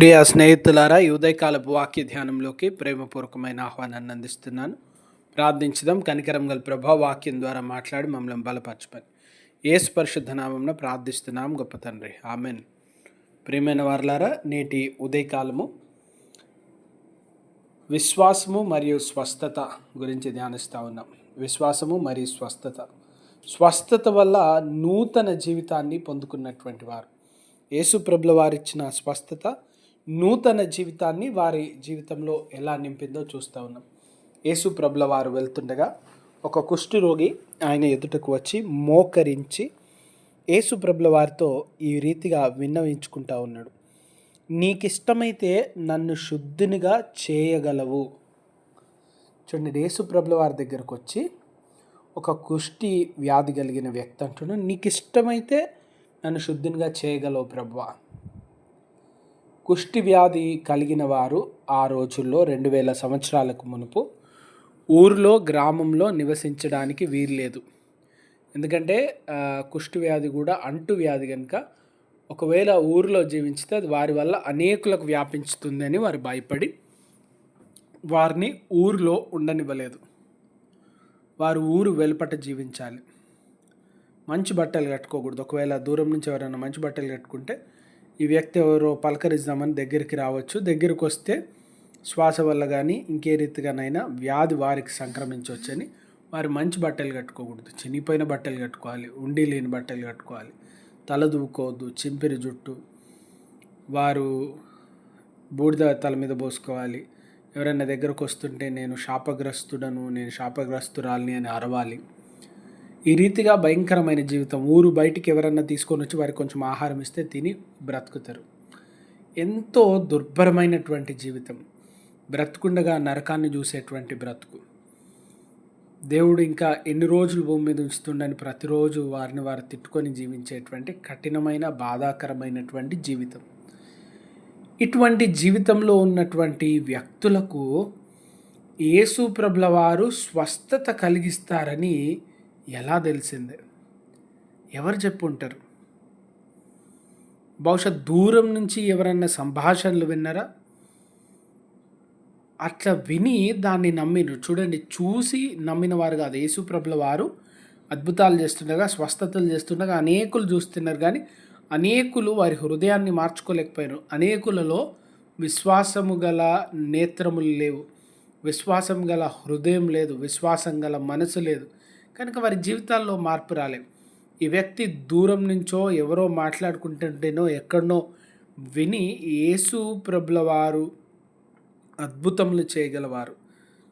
ప్రియ స్నేహితులారా ఈ ఉదయకాలపు వాక్య ధ్యానంలోకి ప్రేమపూర్వకమైన ఆహ్వానాన్ని అందిస్తున్నాను. ప్రార్థించుదాం. కనికరం గల ప్రభా వాక్యం ద్వారా మాట్లాడి మమ్మల్ని బలపరచమని. ఏసు పరిశుద్ధ నామంలో ప్రార్థిస్తున్నాం. గొప్ప తండ్రి. ఆమెన్. ప్రియమైన వారలారా నేటి ఉదయకాలము విశ్వాసము మరియు స్వస్థత గురించి ధ్యానిస్తూ ఉన్నాం. విశ్వాసము మరియు స్వస్థత. స్వస్థత వల్ల నూతన జీవితాన్ని పొందుకున్నటువంటి వారు. యేసు ప్రభుల వారిచ్చిన స్వస్థత నూతన జీవితాన్ని వారి జీవితంలో ఎలా నింపిందో చూస్తూ ఉన్నాం. యేసు ప్రభుల వారు వెళ్తుండగా ఒక కుష్ఠరోగి ఆయన ఎదుటకు వచ్చి మోకరించి యేసు ప్రభుల వారితో ఈ రీతిగా విన్నవించుకుంటా ఉన్నాడు. నీకిష్టమైతే నన్ను శుద్ధినిగా చేయగలవు. చూడండి యేసు ప్రభుల వారి దగ్గరకు వచ్చి ఒక కుష్టి వ్యాధి కలిగిన వ్యక్తి అంటున్నాడు. నీకు ఇష్టమైతే నన్ను శుద్ధినిగా చేయగలవు ప్రభువా కుష్టి వ్యాధి కలిగిన వారు ఆ రోజుల్లో రెండు వేల సంవత్సరాలకు మునుపు ఊరిలో గ్రామంలో నివసించడానికి వీల్లేదు ఎందుకంటే కుష్టి వ్యాధి కూడా అంటు వ్యాధి కనుక ఒకవేళ ఊరిలో జీవించితే అది వారి వల్ల అనేకులకు వ్యాపించుతుందని వారు భయపడి వారిని ఊరిలో ఉండనివ్వలేదు. వారు ఊరు వెలుపట జీవించాలి. మంచి బట్టలు కట్టుకోకూడదు. ఒకవేళ దూరం నుంచి ఎవరైనా మంచి బట్టలు కట్టుకుంటే ఈ వ్యక్తి ఎవరో పలకరిద్దామని దగ్గరికి రావచ్చు. దగ్గరికి వస్తే శ్వాస వల్ల కానీ ఇంకే రీతిగానైనా వ్యాధి వారికి సంక్రమించవచ్చని వారు మంచి బట్టలు కట్టుకోకూడదు. చినిగిపోయిన బట్టలు కట్టుకోవాలి. ఉండి లేని బట్టలు కట్టుకోవాలి. తల దువ్వుకోవద్దు. చింపిరి జుట్టు. వారు బూడిద తల మీద పోసుకోవాలి. ఎవరైనా దగ్గరకు వస్తుంటే నేను శాపగ్రస్తుడను నేను శాపగ్రస్తురాలిని అని అరవాలి. ఈ రీతిగా భయంకరమైన జీవితం. ఊరు బయటికి ఎవరన్నా తీసుకొని వచ్చి వారికి కొంచెం ఆహారం ఇస్తే తిని బ్రతుకుతారు. ఎంతో దుర్భరమైనటువంటి జీవితం. బ్రతుకుండగా నరకాన్ని చూసేటువంటి బ్రతుకు. దేవుడు ఇంకా ఎన్ని రోజులు భూమి మీద ఉంచుతుండని ప్రతిరోజు వారిని వారు తిట్టుకొని జీవించేటువంటి కఠినమైన బాధాకరమైనటువంటి జీవితం. ఇటువంటి జీవితంలో ఉన్నటువంటి వ్యక్తులకు యేసు ప్రభుల వారు స్వస్థత కలిగిస్తారని ఎలా తెలిసిందే? ఎవరు చెప్పుంటారు? బహుశా దూరం నుంచి ఎవరన్నా సంభాషణలు విన్నారా? అట్లా విని దాన్ని నమ్మిను. చూడండి చూసి నమ్మిన వారు కాదు. యేసుప్రభుల వారు అద్భుతాలు చేస్తుండగా స్వస్థతలు చేస్తుండగా అనేకులు చూస్తున్నారు కానీ అనేకులు వారి హృదయాన్ని మార్చుకోలేకపోయారు. అనేకులలో విశ్వాసము గల నేత్రములు లేవు. విశ్వాసం గల హృదయం లేదు. విశ్వాసం గల మనసు లేదు. కనుక వారి జీవితాల్లో మార్పు రాలేదు. ఈ వ్యక్తి దూరం నుంచో ఎవరో మాట్లాడుకుంటుంటేనో ఎక్కడనో విని యేసు ప్రభుల వారు అద్భుతములు చేయగలవారు.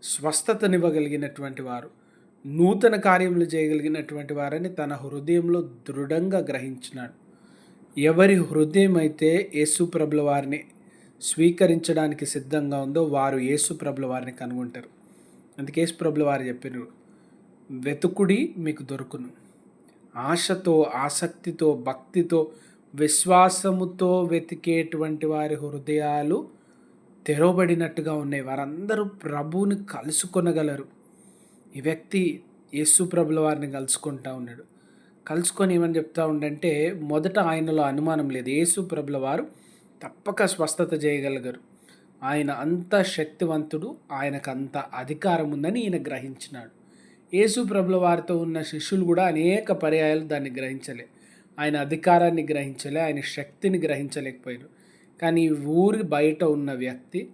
స్వస్థతనివ్వగలిగినటువంటి వారు నూతన కార్యములు చేయగలిగినటువంటి వారని తన హృదయంలో దృఢంగా గ్రహించినాడు. ఎవరి హృదయం అయితే యేసు ప్రభుల వారిని స్వీకరించడానికి సిద్ధంగా ఉందో వారు యేసు ప్రభుల వారిని కనుగొంటారు. అందుకే యేసు ప్రభుల వారు చెప్పినారు వెతుకుడి మీకు దొరుకును. ఆశతో ఆసక్తితో భక్తితో విశ్వాసముతో వెతికేటువంటి వారి హృదయాలు తెరవబడినట్టుగా ఉన్నాయి. వారందరూ ప్రభువుని కలుసుకొనగలరు. ఈ వ్యక్తి యేసు ప్రభుల వారిని కలుసుకుంటా ఉన్నాడు. కలుసుకొని ఏమని చెప్తా ఉండంటే మొదట ఆయనలో అనుమానం లేదు. యేసు ప్రభుల వారు తప్పక స్వస్థత చేయగలిగారు. ఆయన అంత శక్తివంతుడు ఆయనకు అంత అధికారం ఉందని ఈయన గ్రహించినాడు. యేసు ప్రభుల వారితో ఉన్న శిష్యులు కూడా అనేక పర్యాయాలు దాన్ని గ్రహించలే. ఆయన అధికారాన్ని గ్రహించలే ఆయన శక్తిని గ్రహించలేకపోయారు కానీ ఊరి బయట ఉన్న వ్యక్తి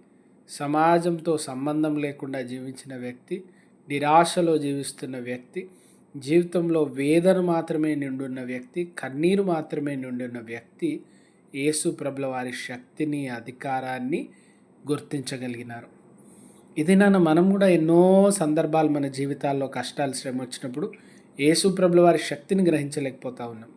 సమాజంతో సంబంధం లేకుండా జీవించిన వ్యక్తి నిరాశలో జీవిస్తున్న వ్యక్తి జీవితంలో వేదన మాత్రమే నిండున్న వ్యక్తి కన్నీరు మాత్రమే నిండున్న వ్యక్తి యేసు ప్రభుల వారి శక్తిని అధికారాన్ని గుర్తించగలిగినారు. ఇది నాన్న మనం కూడా ఎన్నో సందర్భాలు మన జీవితాల్లో కష్టాలు శ్రమ వచ్చినప్పుడు యేసుప్రభుల వారి శక్తిని గ్రహించలేకపోతా ఉన్నాం.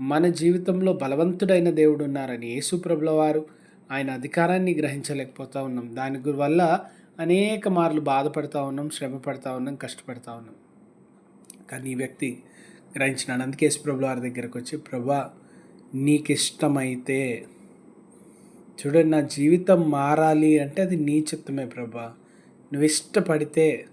మన జీవితంలో బలవంతుడైన దేవుడు ఉన్నారని యేసుప్రభుల వారు ఆయన అధికారాన్ని గ్రహించలేకపోతా ఉన్నాం. దాని వల్ల అనేక మార్లు బాధపడతా ఉన్నాం శ్రమ పడతా ఉన్నాం కష్టపడతా ఉన్నాం. కానీ ఈ వ్యక్తి గ్రహించినాడు. అందుకే యేసుప్రభుల వారి దగ్గరకు వచ్చి ప్రభా నీకు ఇష్టమైతే చూడండి నా జీవితం మారాలి అంటే అది నీ చిత్తమే ప్రభా. నువ్వు ఇష్టపడితే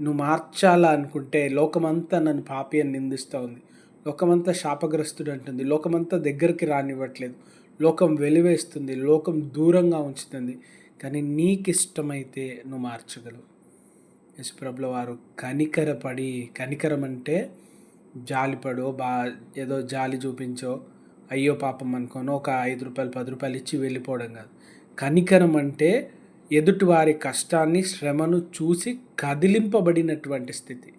నువ్వు మార్చాలా అనుకుంటే లోకమంతా నన్ను పాపి అని నిందిస్తూ ఉంది. లోకమంతా శాపగ్రస్తుడు అంటుంది. లోకమంతా దగ్గరికి రానివ్వట్లేదు. లోకం వెలివేస్తుంది. లోకం దూరంగా ఉంచుతుంది. కానీ నీకు ఇష్టమైతే నువ్వు మార్చగలవు. యశుప్రభుల వారు కనికరపడి కనికరం అంటే జాలిపడో బా ఏదో జాలి చూపించో అయ్యో పాపం అనుకోనో ఒక ఐదు రూపాయలు పది రూపాయలు ఇచ్చి వెళ్ళిపోవడం కాదు. కనికరం అంటే ఎదుటివారి కష్టాన్ని శ్రమను చూసి కదిలింపబడినటువంటి స్థితి.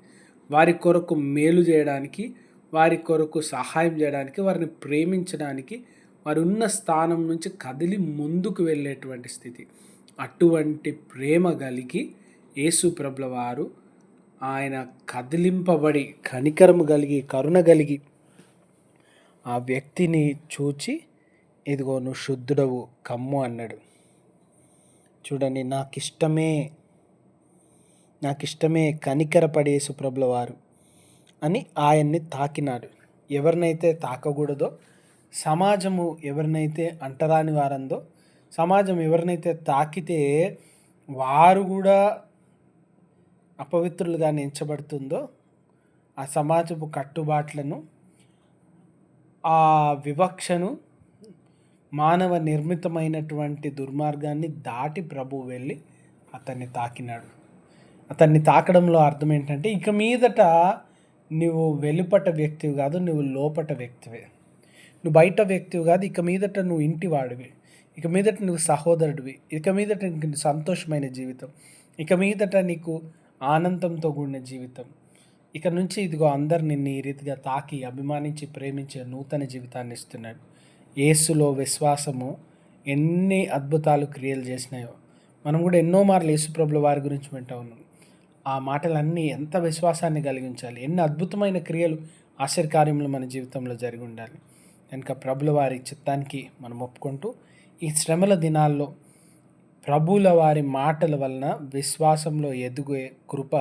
వారి కొరకు మేలు చేయడానికి వారి కొరకు సహాయం చేయడానికి వారిని ప్రేమించడానికి వారు ఉన్న స్థానం నుంచి కదిలి ముందుకు వెళ్ళేటువంటి స్థితి. అటువంటి ప్రేమ కలిగి యేసు ప్రభుల వారు ఆయన కదిలింపబడి కనికరము కలిగి కరుణ కలిగి ఆ వ్యక్తిని చూచి ఇదిగో నువ్వు శుద్ధుడవు కమ్ము అన్నాడు. చూడండి నాకు ఇష్టమే కనికరపడే సుప్రభుల వారు అని ఆయన్ని తాకినాడు. ఎవరినైతే తాకకూడదో సమాజము ఎవరినైతే అంటరాని వారందో సమాజం ఎవరినైతే తాకితే వారు కూడా అపవిత్రులుగా ఎంచబడుతుందో ఆ సమాజపు కట్టుబాట్లను ఆ వివక్షను మానవ నిర్మితమైనటువంటి దుర్మార్గాన్ని దాటి ప్రభు వెళ్ళి అతన్ని తాకినాడు. అతన్ని తాకడంలో అర్థం ఏంటంటే ఇక మీదట నువ్వు వెలుపట వ్యక్తివి కాదు నువ్వు లోపట వ్యక్తివే. నువ్వు బయట వ్యక్తివి కాదు ఇక మీదట నువ్వు ఇంటి వాడివి ఇక మీదట నువ్వు సహోదరుడివి. ఇక మీదట నీకు సంతోషమైన జీవితం. ఇక మీదట నీకు ఆనందంతో కూడిన జీవితం. ఇక నుంచి ఇదిగో అందరు నిన్ను ఈ రీతిగా తాకి అభిమానించి ప్రేమించే నూతన జీవితాన్ని ఇస్తున్నాడు. యేసులో విశ్వాసము ఎన్ని అద్భుతాలు క్రియలు చేసినాయో. మనం కూడా ఎన్నో మార్లు యేసుప్రభుల వారి గురించి వింటా ఉన్నాం. ఆ మాటలన్నీ ఎంత విశ్వాసాన్ని కలిగించాలి ఎన్ని అద్భుతమైన క్రియలు ఆశ్చర్యకార్యములు మన జీవితంలో జరిగి ఉండాలి. కనుక ప్రభుల వారి చిత్తానికి మనం ఒప్పుకుంటూ ఈ శ్రమల దినాల్లో ప్రభుల వారి మాటల వలన విశ్వాసంలో ఎదుగే కృప